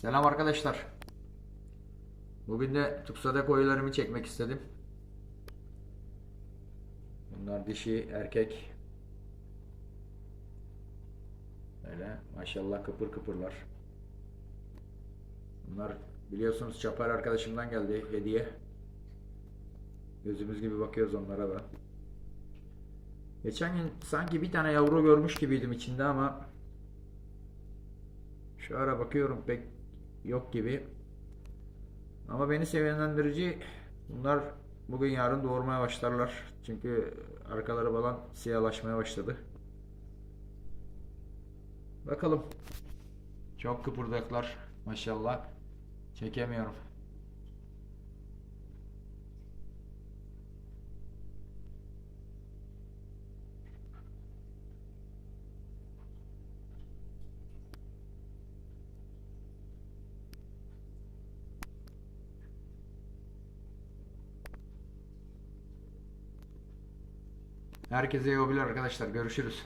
Selam arkadaşlar. Bugün de Tuksa'da koyularımı çekmek istedim. Bunlar dişi, erkek. Öyle maşallah kıpır kıpırlar. Bunlar biliyorsunuz Çapar arkadaşımdan geldi hediye. Gözümüz gibi bakıyoruz onlara da. Geçen gün sanki bir tane yavru görmüş gibiydim içinde ama şu ara bakıyorum pek yok gibi. Ama beni sevinlendirici bunlar bugün yarın doğurmaya başlarlar. Çünkü arkaları falan siyahlaşmaya başladı. Bakalım. Çok kıpırdaklar maşallah. Çekemiyorum. Herkese iyi hobiler arkadaşlar. Görüşürüz.